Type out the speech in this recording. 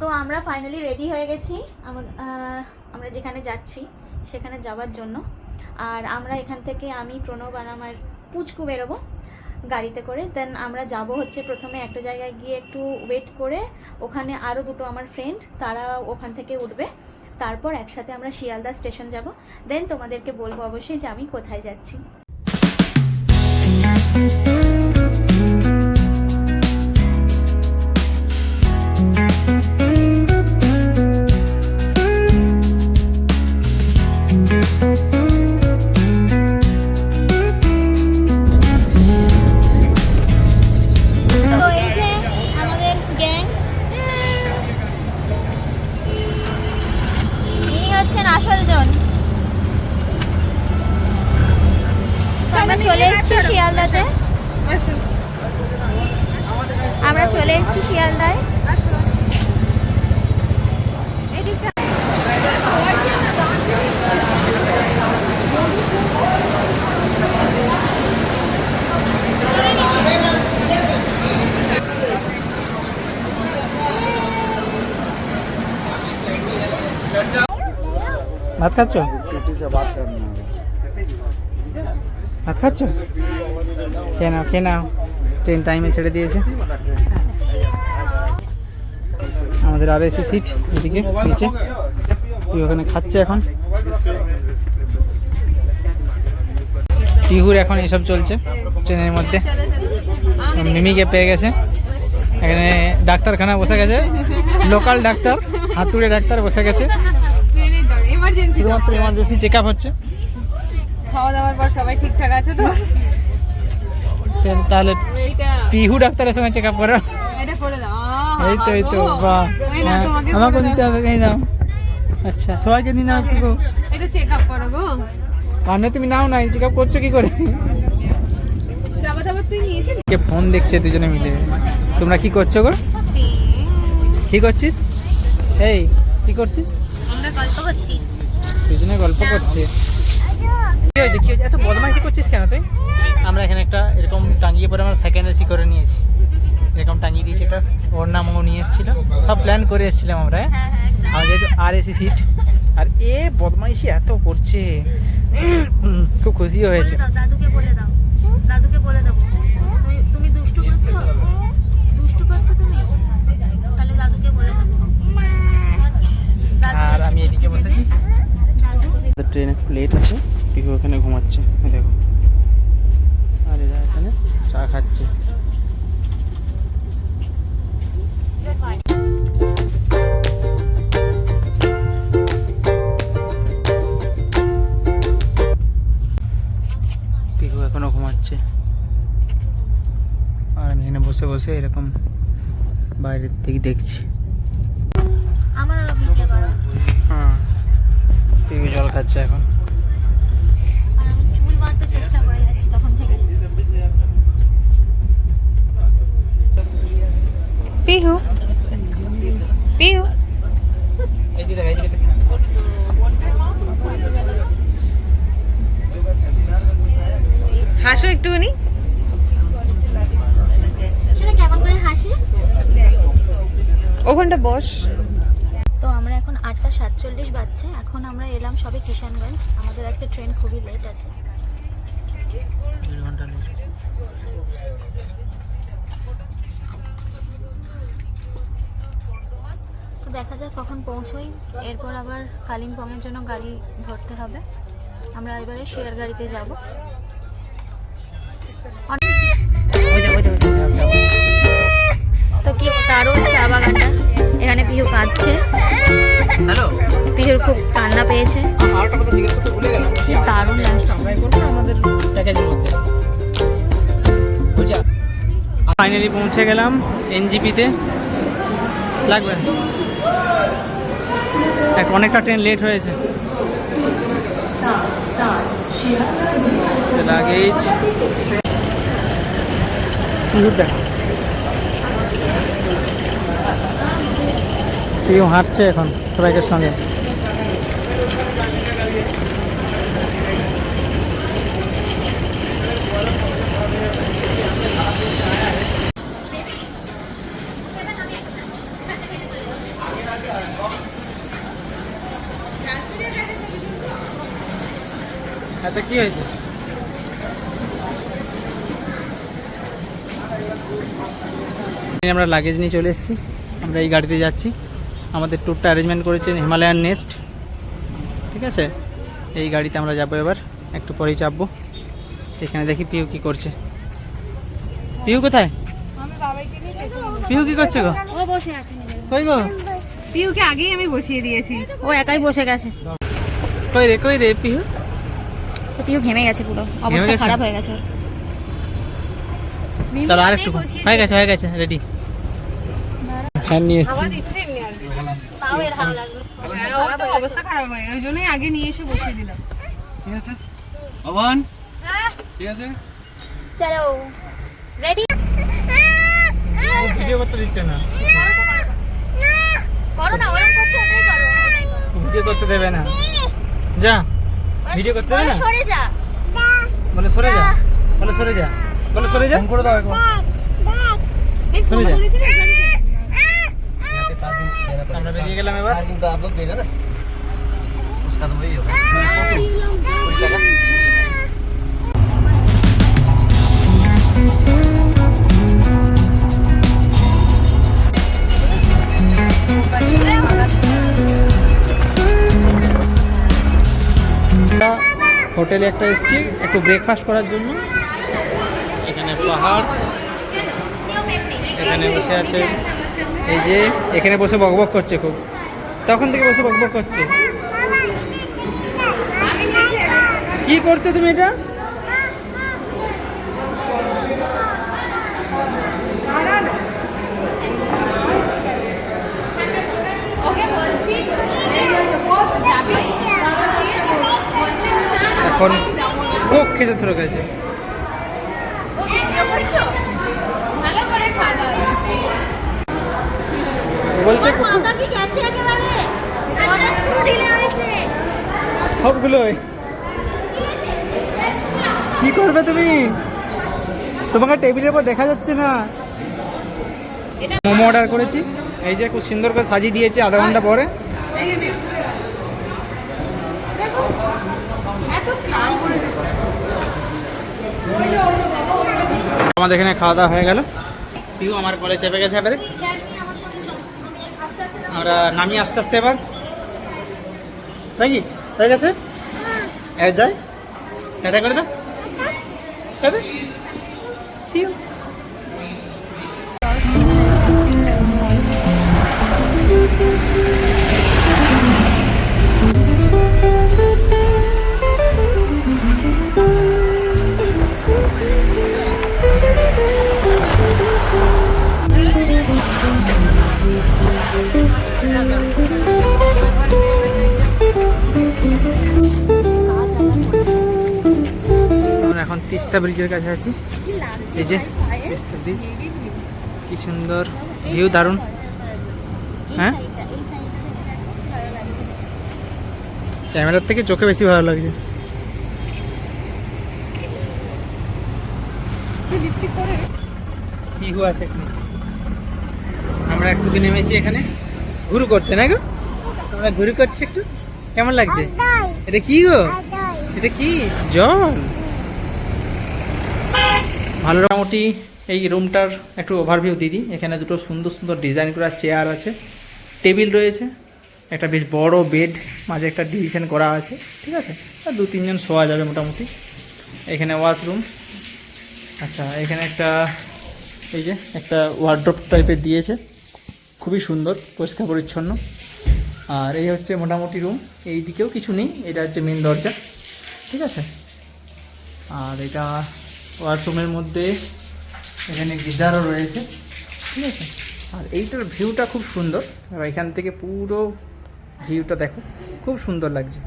তো আমরা finally ready হয়ে গেছি। আমা- আমরা যেখানে যাচ্ছি, সেখানে যাওয়ার জন্য। আর আমরা এখান থেকে আমি, প্রণব আর আমার পুচকু বেরোবো গাড়িতে করে। দেন আমরা যাব হচ্ছে প্রথমে একটা জায়গায় গিয়ে একটু ওয়েট করে। ওখানে আরও দুটো আমার ফ্রেন্ড তারা ওখান থেকে উঠবে। তারপর একসাথে আমরা শিয়ালদা স্টেশন যাব। দেন তোমাদেরকে বলব অবশ্যই যে আমি কোথায় যাচ্ছি। এসেছি শিয়ালদায়। ভাত খাচ্ছ? ভাত খাচ্ছ? খেয়ে নাও খেয়ে নাও। ট্রেন টাইমে ছেড়ে দিয়েছে। আমাদের আর এসি সিট এদিকে নিচে। তুই ওখানে খাচ্ছে এখন। পিহুর এখন এসব চলছে ট্রেনের মধ্যে। মিমিকে পেয়ে গেছে। এখানে ডাক্তারখানা বসে গেছে। লোকাল ডাক্তার হাতুড়ে ডাক্তার বসে গেছে। শুধুমাত্র ইমার্জেন্সি চেক আপ হচ্ছে। খাওয়া দাওয়ার পর সবাই ঠিকঠাক আছে তো? তাহলে পিহু ডাক্তারের সঙ্গে চেক আপ করো। এটা করে দাও। এই তো এই তো। বাহ তোমাকে আমাকে দিতে হবে এই নাও। আচ্ছা সবাইকে দিন নাও একটু এটা চেক আপ করো গো। কানে তুমি নাও নাই চেক আপ করছ কি করে? কে ফোন দেখছে দুজনে মিলে? তোমরা কি করছ গো? কি করছিস? এই কি করছিস? আমরা গল্প করছি। দুজনে গল্প করছে। কি হয়েছে কি হয়েছে? এত বদমাইশি করছিস কেন তুই? আমরা এখানে একটা এরকম টাঙিয়ে পরে আমরা সেকেন্ড এসি করে নিয়েছি। এরকম টাঙিয়ে দিয়েছি এটা। ওর নাম ও নিয়ে এসেছিল। সব প্ল্যান করে এসেছিলাম আমরা। হ্যাঁ? হ্যাঁ হ্যাঁ। আমার যেহেতু আর এসি সিট আর এ বদমাইশি এত করছে। খুব খুশি হয়েছে। দাদুকে বলে দাও। দাদুকে বলে দেবো। তুমি তুমি দুষ্টু করছ? দুষ্টু করছ তুমি? তাহলে দাদুকে বলে দেবো। আর আমি এদিকে বসেছি। ট্রেন একটু লেট আছে। পিকু ওখানে ঘুমাচ্ছে। এই দেখো। আর এরা এখানে চা খাচ্ছে। বসে বসে এরকম বাইরের থেকে দেখছি। আমার ভিডিও করো। হ্যাঁ জল খাচ্ছে এখন আর আমি চুল বাঁধতে চেষ্টা করে যাচ্ছি তখন থেকে পিহু পিহু এইদিকে দেখ এইদিকে দেখ হাসো একটুখানি সেটা কেমন করে হাসি ওখানটা বস। তো আমরা এখন আটটা সাতচল্লিশ বাজছে এখন আমরা এলাম সবে কিষানগঞ্জ। আমাদের আজকে ট্রেন খুবই লেট আছে। দেড় ঘণ্টা লেট তো দেখা যাক কখন পৌঁছোই। এরপর আবার কালিম্পংয়ের জন্য গাড়ি ধরতে হবে। আমরা এবারে শেয়ার গাড়িতে যাব। তো কি দারুণ চা বাগানটা? এখানে পিহু কাঁদছে। হ্যালো? পিহুর খুব কান্না পেয়েছে। দারুণ লাগছে। ফাইনালি পৌঁছে গেলাম এনজিপিতে লাগবে? একটা অনেকটা ট্রেন লেট হয়েছে। লাগেজ কেউ হাঁটছে এখন সবাইকের সঙ্গে। হয়েছে? আমরা লাগেজ নিয়ে চলে এসেছি। আমরা এই গাড়িতে যাচ্ছি। আমাদের ট্যুরটা অ্যারেঞ্জমেন্ট করেছেন হিমালয়ান নেস্ট ঠিক আছে? এই গাড়িতে আমরা যাব এবার। একটু পরেই চাপবো। এখানে দেখি পিউ কি করছে। পিউ কোথায়? পিউ কি করছে গো? ও বসে আছে কই গো? পিউকে আগেই আমি বসিয়ে দিয়েছি। ও একাই বসে গেছে। কই রে কই রে পিউ? তো পিউ ঘেমে গেছে পুরো। অবস্থা খারাপ হয়ে গেছে ওর। চলো আর একটু হয়ে গেছে হয়ে গেছে রেডি ফ্যান নিয়ে এসেছি। অবস্থা খারাপ হয়ে ওই জন্যই আগে নিয়ে এসে বসিয়ে দিলাম। ঠিক আছে। অবান? ঠিক আছে? চলো। রেডি ভিডিও করতে দিচ্ছে না। করো না ওরকম করছে ওটাই করো। ভিডিও করতে দেবে না। যা ভিডিও করতে দেবে না? সরে যা। বলে সরে যা। বলে সরে যা। বলে সরে যা। করে দাও একবার। সরে যা। আমরা বেরিয়ে গেলাম এবার। কিন্তু আপলোড দিলে না। হোটেলে একটা এসছি একটু ব্রেকফাস্ট করার জন্য। এখানে পাহাড় এখানে বসে আছে এই যে এখানে বসে বকবক করছে খুব। তখন থেকে বসে বকবক করছে। কি করছ তুমি এটা? এখন কোক খেতে গেছে। বলছে সবগুলোই। কি করবে তুমি? তোমাকে টেবিলের উপর দেখা যাচ্ছে না। মোমো অর্ডার করেছি। এই যে খুব সুন্দর করে সাজিয়ে দিয়েছে আধা ঘণ্টা পরে। আমাদের এখানে খাওয়া দাওয়া হয়ে গেল। পিউ আমার কলে চেপে গেছে এবারে আমরা নামি আস্তে আস্তে এবার। নাকি হয়ে গেছে? এবার যাই। টাটা করে দাও। টাটা। See তিস্তা ব্রিজের কাছে আছি এই যে তিস্তা ব্রিজ কি সুন্দর ভিউ দারুণ। হ্যাঁ? ক্যামেরার থেকে চোখে বেশি ভালো লাগছে। আছে এখানে। আমরা একটু নেমেছি এখানে। ঘুরু করতে না গো? আমরা ঘুরু করছি একটু? কেমন লাগছে? এটা কি গো? এটা কি? জল ভালো মোটামুটি এই রুমটার একটু ওভারভিউ দিদি এখানে দুটো সুন্দর সুন্দর ডিজাইন করা চেয়ার আছে টেবিল রয়েছে, একটা বেশ বড় বেড মাঝে একটা ডিভিশন করা আছে, ঠিক আছে? আর দু তিনজন শোয়া যাবে মোটামুটি। এখানে ওয়াশরুম আচ্ছা এখানে একটা, এই যে একটা ওয়ার্ড্রপ টাইপের দিয়েছে, খুবই সুন্দর, পরিষ্কার পরিচ্ছন্ন। আর এই হচ্ছে মোটামুটি রুম এই দিকেও কিছু নেই, এটা হচ্ছে মেন দরজা, ঠিক আছে? আর এটা ওয়াশরুমের মধ্যে এখানে গিজারও রয়েছে। ঠিক আছে? আর এইটার ভিউটা খুব সুন্দর। আর এখান থেকে পুরো ভিউটা দেখো, খুব সুন্দর লাগছে।